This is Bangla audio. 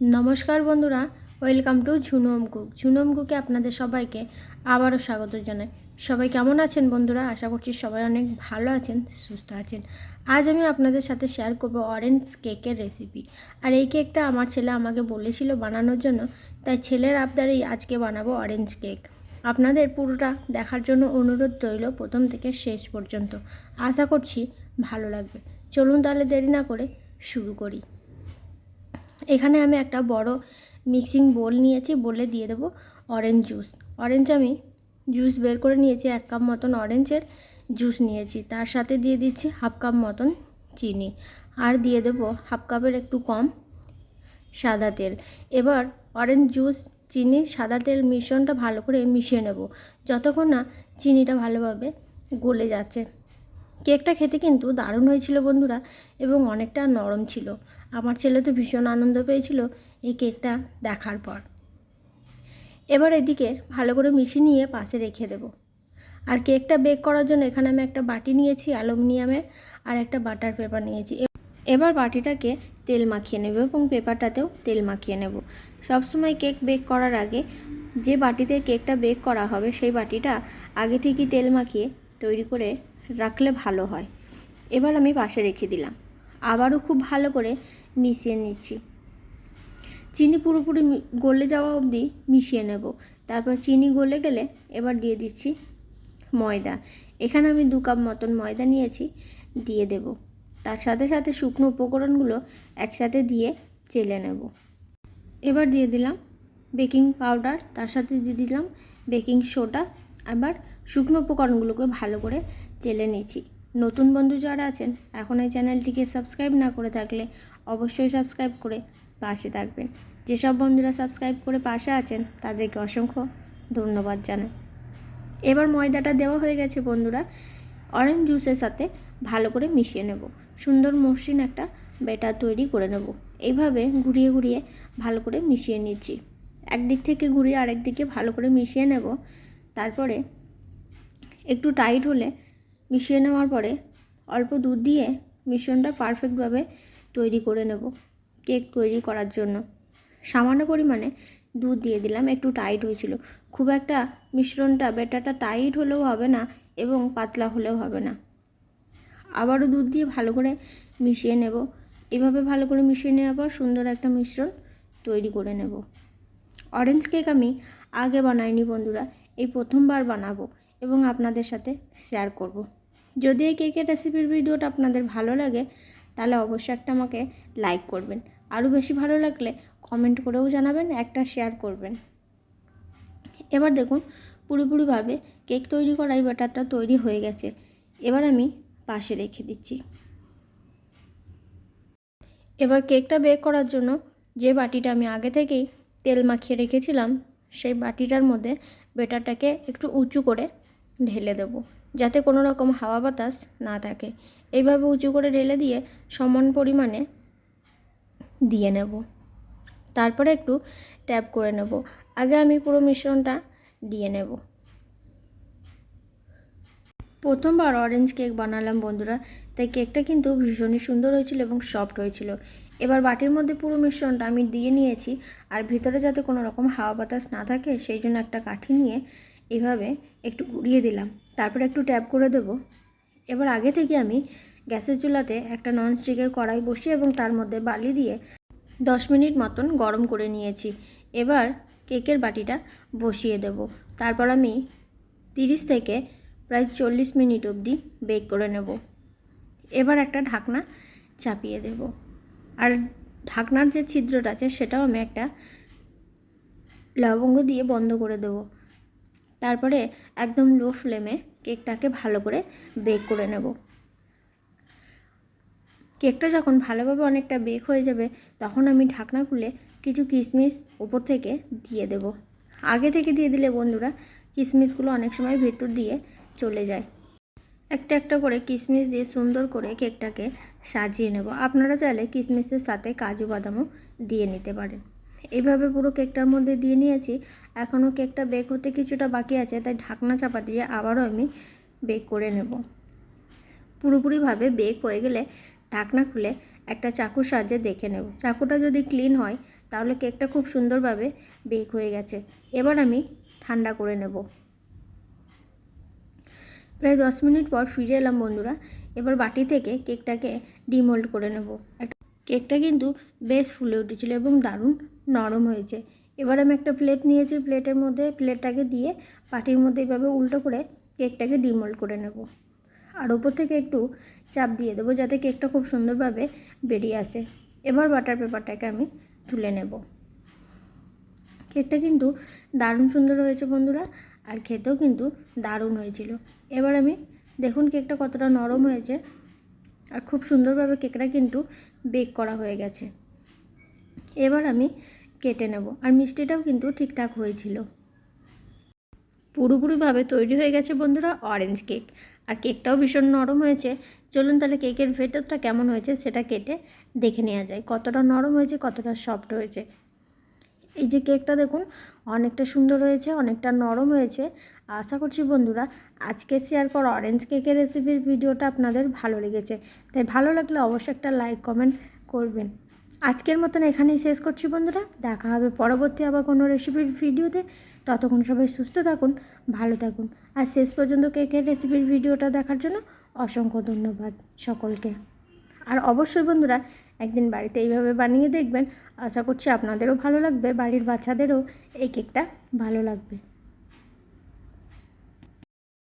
নমস্কার বন্ধুরা, ওয়েলকাম টু ঝুনম কুক। ঝুনম কুকে আপনাদের সবাইকে আবারও স্বাগত জানাই। সবাই কেমন আছেন বন্ধুরা? আশা করছি সবাই অনেক ভালো আছেন, সুস্থ আছেন। আজ আমি আপনাদের সাথে শেয়ার করব অরেঞ্জ কেকের রেসিপি আর এই কেকটা আমার ছেলে আমাকে বলেছিল বানানোর জন্য, তাই ছেলের আবদারেই আজকে বানাবো অরেঞ্জ কেক আপনাদের পুরোটা দেখার জন্য অনুরোধ রইল প্রথম থেকে শেষ পর্যন্ত। আশা করছি ভালো লাগবে। চলুন তাহলে দেরি না করে শুরু করি। এখানে আমি একটা বড় মিক্সিং বোল নিয়েছি বলে দিয়ে দেবো অরেঞ্জ জুস অরেঞ্জ আমি জুস বের করে নিয়েছি, এক কাপ মতন অরেঞ্জের জুস নিয়েছি। তার সাথে দিয়ে দিচ্ছি হাফ কাপ মতন চিনি। আর দিয়ে দেবো হাফ কাপের একটু কম সাদা তেল। এবার অরেঞ্জ জুস চিনি, সাদা তেল মিশ্রণটা ভালো করে মিশিয়ে নেব। যতক্ষণ না চিনিটা ভালোভাবে গলে যাচ্ছে। কেকটা খেতে কিন্তু দারুণ হয়েছিল বন্ধুরা এবং অনেকটা নরম ছিল। আমার ছেলে তো ভীষণ আনন্দ পেয়েছিল এই কেকটা দেখার পর। এবার এদিকে ভালো করে মিশিয়ে নিয়ে পাশে রেখে দেব। আর কেকটা বেক করার জন্য এখানে আমি একটা বাটি নিয়েছি অ্যালুমিনিয়ামের আর একটা বাটার পেপার নিয়েছি। এবার বাটিটাকে তেল মাখিয়ে নেব এবং পেপারটাতেও তেল মাখিয়ে নেব। সবসময় কেক বেক করার আগে যে বাটিতে কেকটা বেক করা হবে সেই বাটিটা আগে থেকেই তেল মাখিয়ে তৈরি করে রাখলে ভালো হয়। এবার আমি পাশে রেখে দিলাম। আবারও খুব ভালো করে মিশিয়ে নিচ্ছি। চিনি পুরোপুরি গলে যাওয়া অবধি মিশিয়ে নেব। তারপর চিনি গলে গেলে এবার দিয়ে দিচ্ছি ময়দা। এখানে আমি দু কাপ মতন ময়দা নিয়েছি, দিয়ে দেব। তার সাথে সাথে শুকনো উপকরণগুলো একসাথে দিয়ে চেলে নেব। এবার দিয়ে দিলাম বেকিং পাউডার। তার সাথে দিয়ে দিলাম বেকিং সোডা। আবার শুকনো উপকরণগুলোকে ভালো করে চেলে নিয়েছি। নতুন বন্ধু যারা আছেন, এখন এই চ্যানেলটিকে সাবস্ক্রাইব না করে থাকলে অবশ্যই সাবস্ক্রাইব করে পাশে থাকবেন। যেসব বন্ধুরা সাবস্ক্রাইব করে পাশে আছেন, তাদেরকে অসংখ্য ধন্যবাদ জানাই। এবার ময়দাটা দেওয়া হয়ে গেছে বন্ধুরা অরেঞ্জ জুসের সাথে ভালো করে মিশিয়ে নেব। সুন্দর মসৃণ একটা ব্যাটার তৈরি করে নেব। এইভাবে ঘুরিয়ে ঘুরিয়ে ভালো করে মিশিয়ে নিচ্ছি। একদিক থেকে ঘুরিয়ে আরেক দিকে ভালো করে মিশিয়ে নেব। তারপরে একটু টাইট হলে মিশিয়ে নেওয়ার পরে অল্প দুধ দিয়ে মিশ্রণটা পারফেক্টভাবে তৈরি করে নেব কেক তৈরি করার জন্য। সামান্য পরিমাণে দুধ দিয়ে দিলাম, একটু টাইট হয়েছিল। খুব একটা মিশ্রণটা ব্যাটারটা টাইট হলেও হবে না এবং পাতলা হলেও হবে না। আবারও দুধ দিয়ে ভালো করে মিশিয়ে নেব। এভাবে ভালো করে মিশিয়ে নেওয়ার পর সুন্দর একটা মিশ্রণ তৈরি করে নেব। অরেঞ্জ কেক আমি আগে বানাইনি বন্ধুরা, এই প্রথমবার বানাবো। এবং আপনাদের সাথে শেয়ার করব। যদি এই কেকের রেসিপির ভিডিওটা আপনাদের ভালো লাগে, তাহলে অবশ্যই একটা আমাকে লাইক করবেন। আরও বেশি ভালো লাগলে কমেন্ট করেও জানাবেন, একটা শেয়ার করবেন। এবার দেখুন, পুরোপুরিভাবে কেক তৈরি করাই ব্যাটারটা তৈরি হয়ে গেছে। এবার আমি পাশে রেখে দিচ্ছি। এবার কেকটা বেক করার জন্য যে বাটিটা আমি আগে থেকেই তেল মাখিয়ে রেখেছিলাম, সেই বাটিটার মধ্যে বেটারটাকে একটু উঁচু করে ঢেলে দেব, যাতে কোনো রকম হাওয়া বাতাস না থাকে। এইভাবে উঁচু করে ঢেলে দিয়ে সমান পরিমাণে দিয়ে নেব। তারপরে একটু ট্যাপ করে নেব। আগে আমি পুরো মিশ্রণটা দিয়ে নেব। প্রথমবার অরেঞ্জ কেক বানালাম বন্ধুরা, তাই কেকটা কিন্তু ভীষণই সুন্দর হয়েছিল এবং সফট হয়েছিল। এবার বাটির মধ্যে পুরো মিশ্রণটা আমি দিয়ে নিয়েছি, আর ভিতরে যাতে কোনো রকম হাওয়া বাতাস না থাকে, সেই জন্য একটা কাঠি নিয়ে এভাবে একটু ঘুরিয়ে দিলাম। তারপরে একটু ট্যাপ করে দেব। এবার আগে থেকে আমি গ্যাসের চুলাতে একটা ননস্টিকের কড়াই বসিয়ে এবং তার মধ্যে বালি দিয়ে দশ মিনিট মতন গরম করে নিয়েছি। এবার কেকের বাটিটা বসিয়ে দেব। তারপর আমি তিরিশ থেকে প্রায় চল্লিশ মিনিট অবধি বেক করে নেব। এবার একটা ঢাকনা চাপিয়ে দেব। আর ঢাকনার যে ছিদ্রটা আছে সেটাও আমি একটা লবঙ্গ দিয়ে বন্ধ করে দেব। তারপরে একদম লো ফ্লেমে কেকটাকে ভালো করে বেক করে নেব। কেকটা যখন ভালোভাবে অনেকটা বেক হয়ে যাবে, তখন আমি ঢাকনা খুলে কিছু কিশমিশ উপর থেকে দিয়ে দেব। আগে থেকে দিয়ে দিলে বন্ধুরা কিশমিশগুলো অনেক সময় ভেতর দিয়ে চলে যায়। একটা একটা করে কিশমিশ দিয়ে সুন্দর করে কেকটাকে সাজিয়ে নেব। আপনারা চাইলে কিশমিশের সাথে কাজু বাদামও দিয়ে নিতে পারেন। এইভাবে পুরো কেকটার মধ্যে দিয়ে নিয়েছি। এখনও কেকটা বেক হতে কিছুটা বাকি আছে, তাই ঢাকনা চাপা দিয়ে আবারও আমি বেক করে নেব। পুরোপুরিভাবে বেক হয়ে গেলে ঢাকনা খুলে একটা চাকুর সাহায্যে দেখে নেব। চাকুটা যদি ক্লিন হয়, তাহলে কেকটা খুব সুন্দরভাবে বেক হয়ে গেছে। এবার আমি ঠান্ডা করে নেব। প্রায় দশ মিনিট পর ফিরে এলাম বন্ধুরা। এবার বাটি থেকে কেকটাকে ডিমোল্ড করে নেব। কেকটা কিন্তু বেশ ফুলে উঠেছিল এবং দারুণ নরম হয়েছে। এবার আমি একটা প্লেট নিয়েছি, প্লেটের মধ্যে, প্লেটটাকে দিয়ে পাটির মধ্যে এইভাবে উল্টো করে কেকটাকে ডিমোল্ড করে নেব। আর ওপর থেকে একটু চাপ দিয়ে দেবো যাতে কেকটা খুব সুন্দরভাবে বেরিয়ে আসে। এবার বাটার পেপারটাকে আমি তুলে নেব। কেকটা কিন্তু দারুণ সুন্দর হয়েছে বন্ধুরা, আর খেতেও কিন্তু দারুণ হয়েছিল। এবার আমি দেখুন কেকটা কতটা নরম হয়েছে। আর খুব সুন্দরভাবে কেকটা কিন্তু বেক করা হয়ে গেছে। এবার আমি কেটে নেব। আর মিষ্টিটাও কিন্তু ঠিকঠাক হয়েছিল। পুরোপুরিভাবে তৈরি হয়ে গেছে বন্ধুরা অরেঞ্জ কেক আর কেকটাও ভীষণ নরম হয়েছে। চলুন তাহলে কেকের ভেতরটা কেমন হয়েছে সেটা কেটে দেখে নেওয়া যায়। কতটা নরম হয়েছে, কতটা সফট হয়েছে। এই যে কেকটা দেখুন, অনেকটা সুন্দর হয়েছে, অনেকটা নরম হয়েছে। আশা করছি বন্ধুরা, আজকে শেয়ার করা অরেঞ্জ কেকের রেসিপির ভিডিওটা আপনাদের ভালো লেগেছে। তাই ভালো লাগলে অবশ্যই একটা লাইক কমেন্ট করবেন। আজকের মতন এখানেই শেষ করছি বন্ধুরা। দেখা হবে পরবর্তী আবার কোনো রেসিপির ভিডিওতে ততক্ষণ সবাই সুস্থ থাকুন, ভালো থাকুন। আর শেষ পর্যন্ত কেকের রেসিপির ভিডিওটা দেখার জন্য অসংখ্য ধন্যবাদ সকলকে। আর অবশ্যই বন্ধুরা, একদিন বাড়িতে এইভাবে বানিয়ে দেখবেন। আশা করছি আপনাদেরও ভালো লাগবে, বাড়ির বাচ্চাদেরও এই কেকটা ভালো লাগবে।